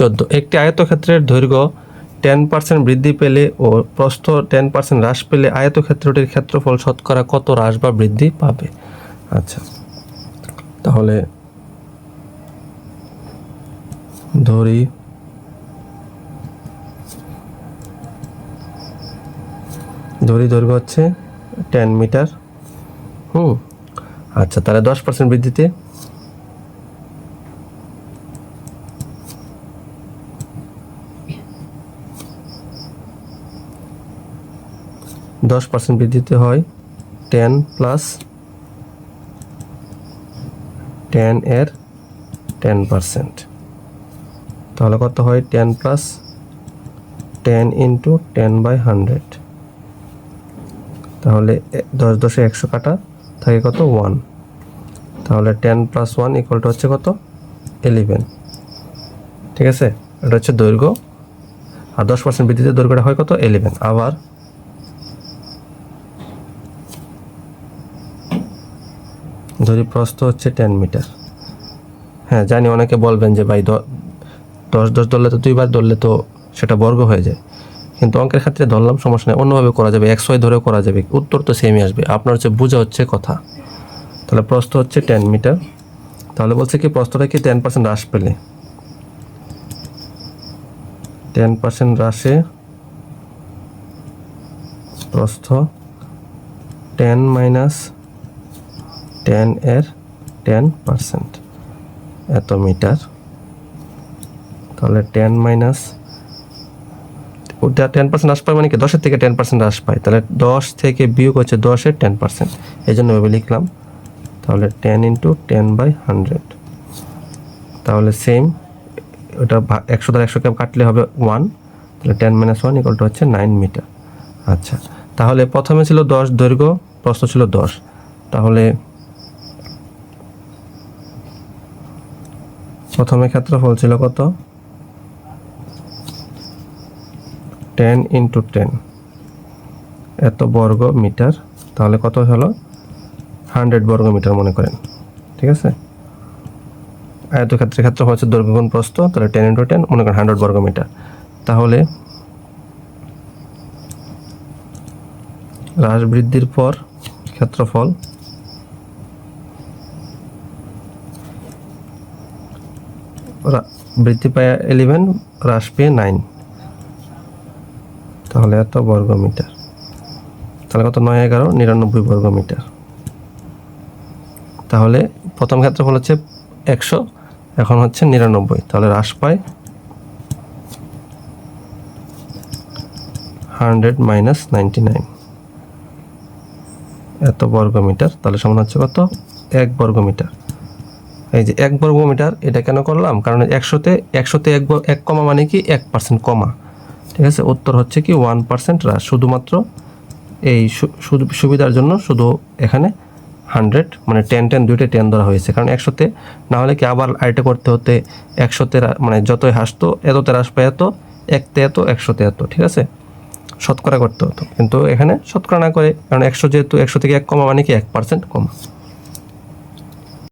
চোদ্দ। একটি আয়তক্ষেত্রের দৈর্ঘ্য টেন পার্সেন্ট বৃদ্ধি পেলে ও প্রস্থ টেন পার্সেন্ট হ্রাস পেলে আয়তক্ষেত্রটির ক্ষেত্রফল শতকরা কত হ্রাস বা বৃদ্ধি পাবে? আচ্ছা তাহলে ধরি ধরি দৈর্ঘ্য হচ্ছে টেন মিটার। হুম আচ্ছা তাহলে দশ পার্সেন্ট বৃদ্ধিতে দশ পার্সেন্ট বৃদ্ধিতে হয়। টেন প্লাস টেন এর টেন পার্সেন্ট তাহলে কত হয়? Ten plus ten into ten by hundred তাহলে দশ দশে একশো কাটা, থাকে কত? ওয়ান তাহলে টেন প্লাস ওয়ান ইকুয়ালটা হচ্ছে কত? এলিভেন ঠিক আছে? এটা হচ্ছে দৈর্ঘ্য। আর দশ পার্সেন্ট বৃদ্ধিতে দৈর্ঘ্যটা হয় কত? এলিভেন আবার ধরি প্রস্থ হচ্ছে টেন মিটার হ্যাঁ জানি অনেকে বলবেন যে ভাই দশ দশ ধরলে তো দুইবার ধরলে তো সেটা বর্গ হয়ে যায়। কিন্তু অঙ্কের ক্ষেত্রে ধরলাম, সমস্যা নেই, অন্যভাবে করা যাবে একশোয় ধরেও করা যাবে, উত্তর তো সেমই আসবে। আপনার হচ্ছে বোঝা হচ্ছে কথা। তাহলে প্রস্থ হচ্ছে টেন মিটার তাহলে বলছে কি, প্রস্থটা কি টেন পার্সেন্ট হ্রাস পেলে? টেন পার্সেন্ট হ্রাসে প্রস্থ টেন মাইনাস টেন এর টেন পার্সেন্ট এত মিটার। তাহলে টেন মাইনাস, ওটা টেন পার্সেন্ট হ্রাস পায় মানে কি? দশের থেকে টেন পার্সেন্ট হ্রাস পায়। তাহলে দশ থেকে বিয়োগ হচ্ছে দশের টেন পার্সেন্ট। এই জন্য এভাবে লিখলাম। তাহলে ten into ten by hundred. তাহলে সেম, ওটা একশো দ্বারা একশোকে কাটলে হবে ওয়ান। তাহলে টেন মাইনাস ওয়ান ইকুয়ালটা হচ্ছে নাইন মিটার। আচ্ছা তাহলে প্রথমে ছিল দশ, দৈর্ঘ্য প্রস্থ ছিল দশ। তাহলে প্রথমে ক্ষেত্রফল ছিল কত? টেন ইন্টু টেন এত বর্গ মিটার, তাহলে কত হলো? হান্ড্রেড বর্গ মিটার মনে করেন, ঠিক আছে? আয়তক্ষেত্রের ক্ষেত্রে হচ্ছে দৈর্ঘ্য গুণ প্রস্থ, তাহলে টেন ইন্টু টেন মনে করেন হান্ড্রেড বর্গ মিটার। তাহলে হ্রাস বৃদ্ধির পর ক্ষেত্রফল বৃদ্ধি পায় ইলেভেন হ্রাস পেয়ে নাইন তাহলে এত বর্গ মিটার তাহলে কত? নয়, এগারো, নিরানব্বই বর্গ মিটার তাহলে প্রথম ক্ষেত্রফল হচ্ছে একশো, এখন হচ্ছে নিরানব্বই। তাহলে হ্রাস পায় হান্ড্রেড মাইনাস নাইনটি নাইন এত বর্গ মিটার তাহলে সমান হচ্ছে কত? এক বর্গ মিটার এই যে এক বর্গ মিটার এটা কেন করলাম? কারণ একশোতে একশোতে এক এক কমা মানে কি? এক পার্সেন্ট কমা। ঠিক আছে? উত্তর হচ্ছে কি ওয়ান পার্সেন্ট হ্রাস। শুধুমাত্র এই সুবিধার জন্য শুধু এখানে হান্ড্রেড মানে টেন টেন, দুইটা টেন ধরা হয়েছে। কারণ একশোতে, না হলে কি আবার আরেকটা করতে হতে? একশোতে মানে যতই হাসতো, এততে হ্রাস পায় এত, একতে এত, একশোতে এত। ঠিক আছে? শতকরা করতে হতো। কিন্তু এখানে শতকরা না করে, কারণ একশো যেহেতু, একশো থেকে এক কমা মানে কি? এক পার্সেন্ট কমা।